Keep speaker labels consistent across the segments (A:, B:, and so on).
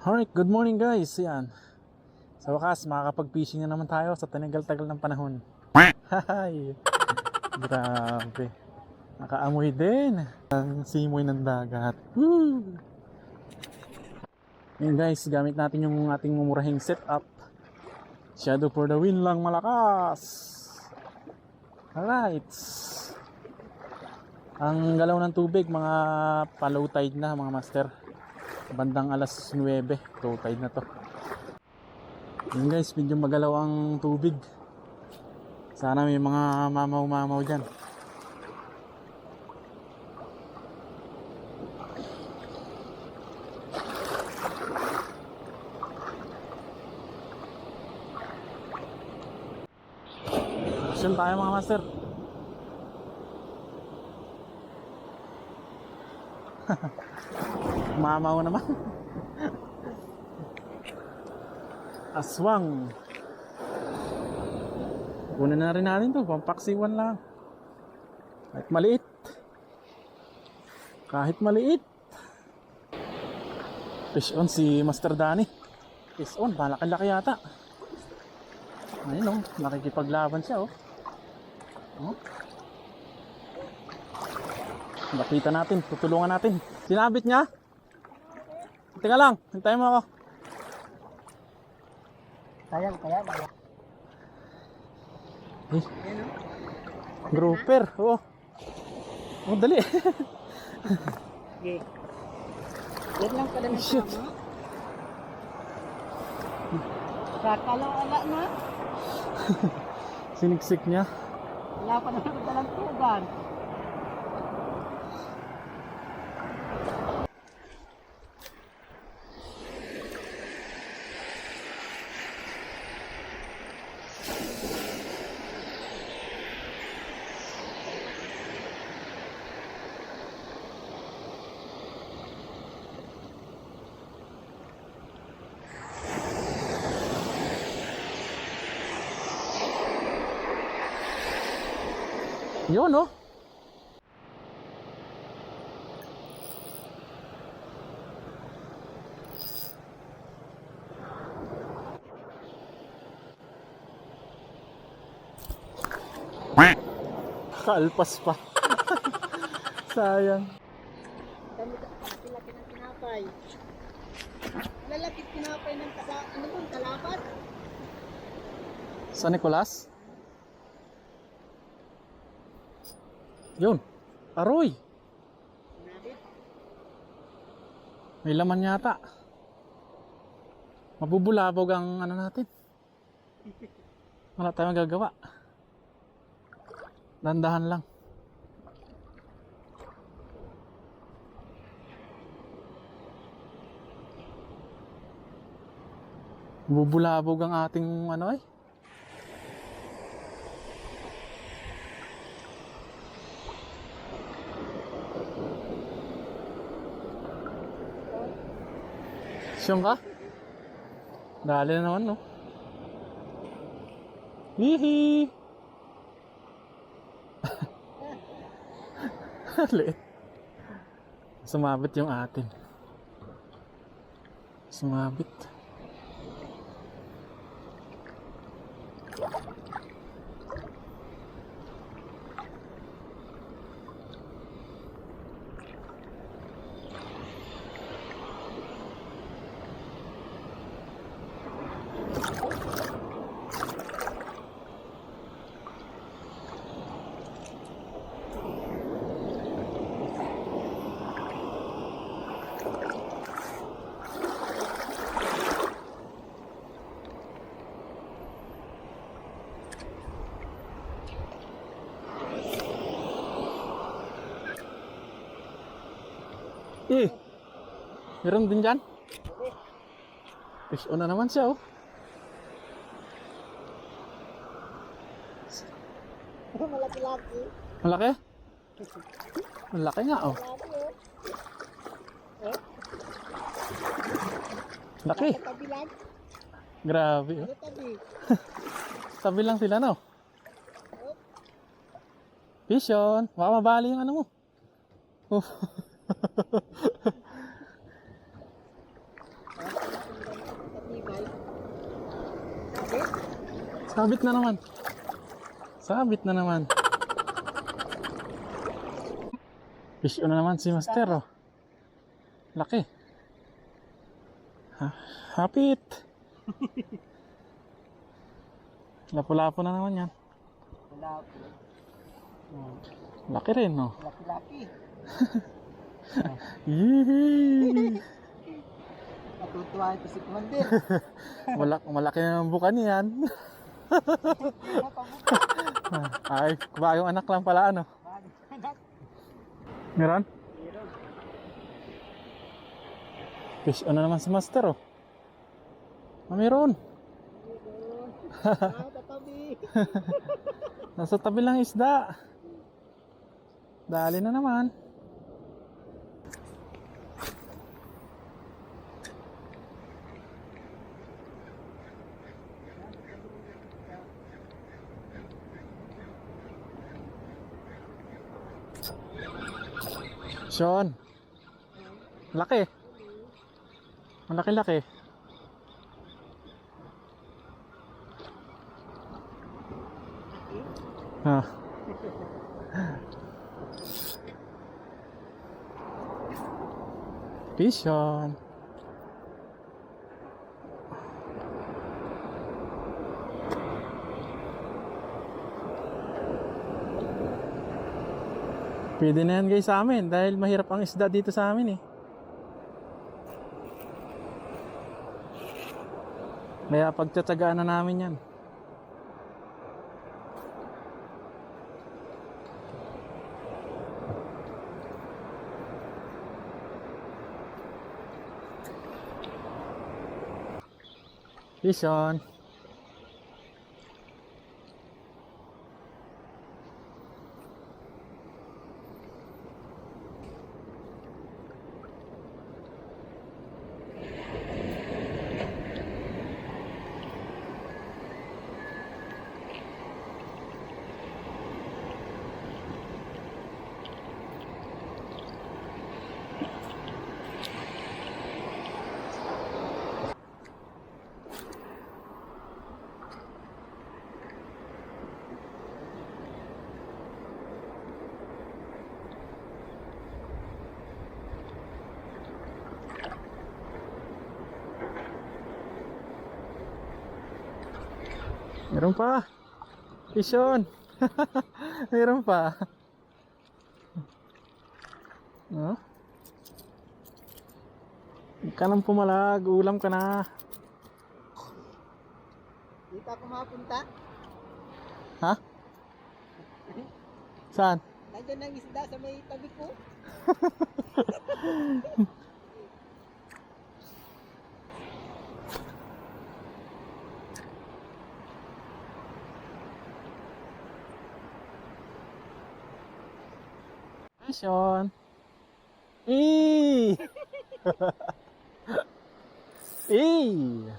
A: Alright, good morning guys. Yan. Sa wakas, makakapag-fishing na naman tayo sa tinagal-tagal ng panahon. Hay! Grabe. Nakaamoy din ang simoy ng dagat. Woo! Yan guys, gamit natin yung ating mumurahing setup. Shadow for the win lang malakas. Alright. Ang galaw ng tubig, mga pa-low tide na mga master bandang alas 9 low tide na to. Yun guys medyo magalaw ang tubig. Sana may mga mamaw mamaw dyan. Action tayo mga master mamaw naman. Aswang. Kunin na rin natin to. Pampaksiwan lang. Kahit maliit. Kahit maliit. Fish on si Master Danny. Fish on malaki-laki yata. Ayun oh. Nakikipaglaban siya oh. Oh. Nakita natin, tutulungan natin. Sinabit niya? Teka lang, hintayin mo ako.
B: Kaya, kaya, kaya.
A: Eh, grouper, oh. Oh, dali.
B: Okay. Yan lang pala na
A: Shit.
B: sama. Kakala-ala na.
A: Siniksik niya.
B: Wala pa naman dalang tugan.
A: Yun, oh. Kalpas pa. Sayang.
B: Laki ng tinapay. Lalapit tinapay ng kasa, ano kalapat?
A: Sa Nicolas? Yun. Aroy. May laman yata. Mabubulabog ang ano natin. Wala tayong gagawa. Dandahan lang. Bubulabog ang ating ano eh. Siyong ka? Dali na naman, no? Hihi! Liit. Sumabit yung atin. Sumabit. Eh! Meron din dyan? Fish on na naman siya, oh.
B: Malaki-laki.
A: Malaki? Malaki nga, oh.
B: Laki oh.
A: Laki.
B: Tabi lang.
A: Grabe.
B: Ano tabi?
A: tabi lang sila, no? Fish yun. Baka mabali yung ano mo. Oh. Sabit na naman. Sabit na naman. Fish na naman si Master. Oh. Laki. Ha, hapit. Lapu-lapu na naman yan.
B: Wala po.
A: Laki rin no.
B: Laki-laki.
A: Yee!
B: Natutuwa ito si Commander.
A: Malak malaki na ang buka niyan. Ay, bagong anak lang pala ano.
B: Anak.
A: Meron?
B: Meron.
A: Fish na naman si Master oh. Ah, meron. Nasa tabi lang isda. Dali na naman. Sean. Laki. Malaki-laki. Ah. Fish on. Pwede na yan guys sa amin dahil mahirap ang isda dito sa amin eh. Kaya pagtsatsagaan na namin yan. Fish on. Meron pa. Fish on. Meron pa. No? Huwag ka nang pumalag. Ulam ka na.
B: Dito ako mapunta.
A: Ha? Saan?
B: Nandiyan ang isda sa may tabi ko.
A: Fish on. Eee! Eee!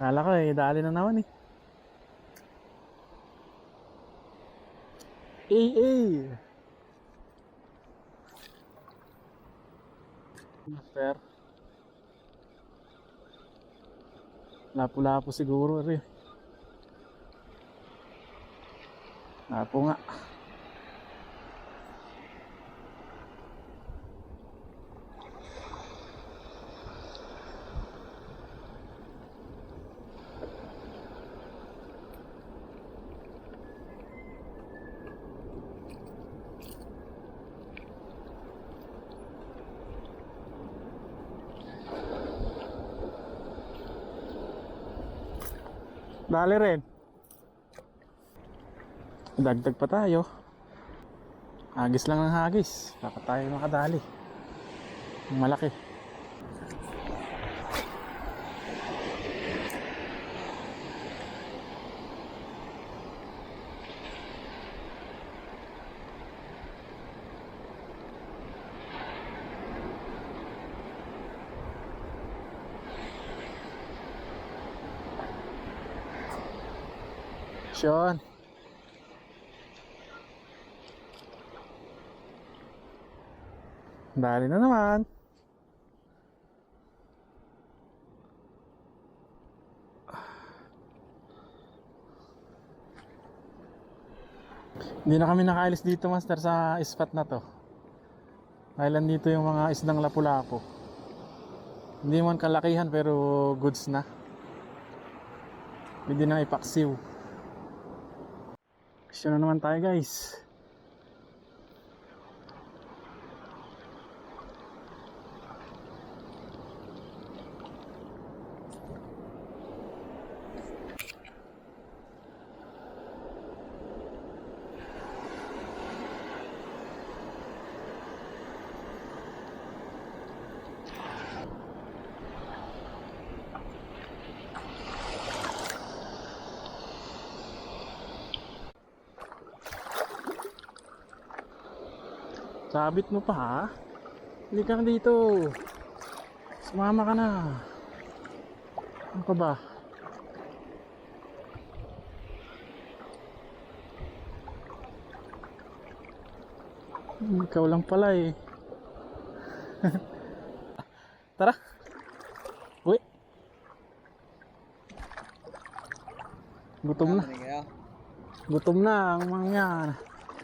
A: Kala ko eh, dali na naman eh. Eh, eh! Master. Lapu-lapu siguro rin. Lapu nga. Dali rin. Dagdag pa tayo. Hagis lang ng hagis. Baka tayo makadali. Malaki. Action. Dali na naman. Hindi na kami nakaalis dito master sa spot na to. Dahil dito yung mga isdang lapu-lapo. Hindi man kalakihan pero goods na. Pwede na ipaksiw. Action na naman tayo guys. Sabit mo pa ha? Hindi ka na dito. Sumama ka na. Ano ka ba? Hmm, Ikaw lang pala eh. Tara. Uy. Gutom na. Gutom na ang mga yan.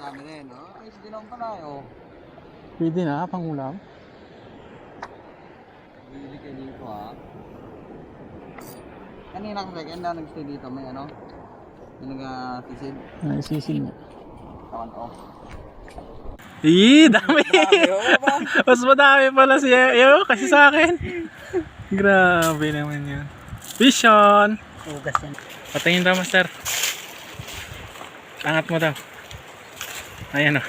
C: Dami rin, no? Ayos din naman pala, oh.
A: Pwede na, pangulam.
C: Bili kayo dito, ha? Kanina kasi, kaya na nag-stay dito, may ano? May nag-tisid.
A: Ay, sisil niya.
C: Tawan off.
A: Ih, dami.
C: Oh?
A: Mas madami pala si Eo kasi sa akin. Grabe naman yun. Vision!
B: Ugas yan.
A: Patingin daw, master. Angat mo daw. Ayan o.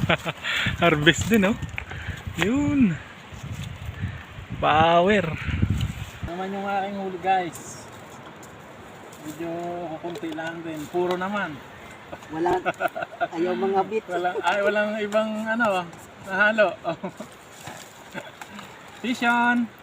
A: Harvest din o. Yun. Power. Naman yung aking huli guys. Medyo kukunti lang din. Puro naman.
B: Wala, ayaw mga bit.
A: Walang, ay, walang ibang ano, nahalo. Vision!